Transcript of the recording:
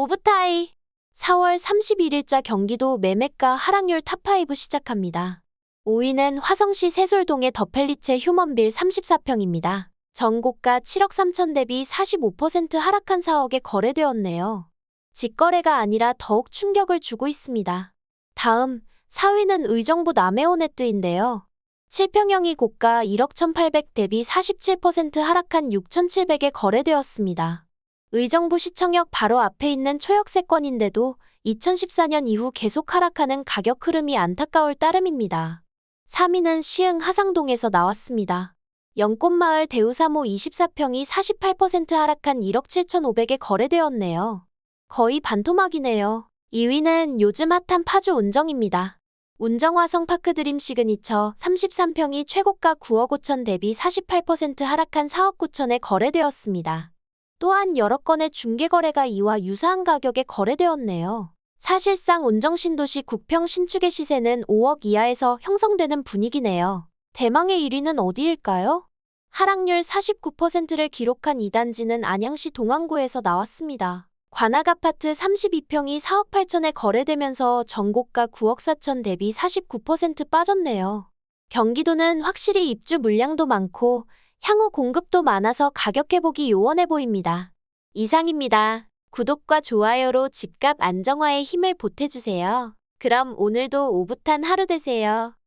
오브타이 4월 31일자 경기도 매매가 하락률 탑5 시작합니다. 5위는 화성시 세솔동의 더펠리체 휴먼빌 34평입니다. 전고가 7억 3천 대비 45% 하락한 4억에 거래되었네요. 직거래가 아니라 더욱 충격을 주고 있습니다. 다음 4위는 의정부 남해오네트인데요. 7평형이 고가 1억 1,800 대비 47% 하락한 6,700에 거래되었습니다. 의정부 시청역 바로 앞에 있는 초역세권인데도 2014년 이후 계속 하락하는 가격 흐름이 안타까울 따름입니다. 3위는 시흥 하상동에서 나왔습니다. 연꽃마을 대우사무 24평이 48% 하락한 1억 7,500에 거래되었네요. 거의 반토막이네요. 2위는 요즘 핫한 파주 운정입니다. 운정화성 파크드림 시그니처 33평이 최고가 9억 5천 대비 48% 하락한 4억 9천에 거래되었습니다. 또한 여러 건의 중개거래가 이와 유사한 가격에 거래되었네요. 사실상 운정신도시 국평 신축의 시세는 5억 이하에서 형성되는 분위기네요. 대망의 1위는 어디일까요? 하락률 49%를 기록한 이 단지는 안양시 동안구에서 나왔습니다. 관악 아파트 32평이 4억 8천에 거래되면서 전고가 9억 4천 대비 49% 빠졌네요. 경기도는 확실히 입주 물량도 많고 향후 공급도 많아서 가격 회복이 요원해 보입니다. 이상입니다. 구독과 좋아요로 집값 안정화에 힘을 보태주세요. 그럼 오늘도 오붓한 하루 되세요.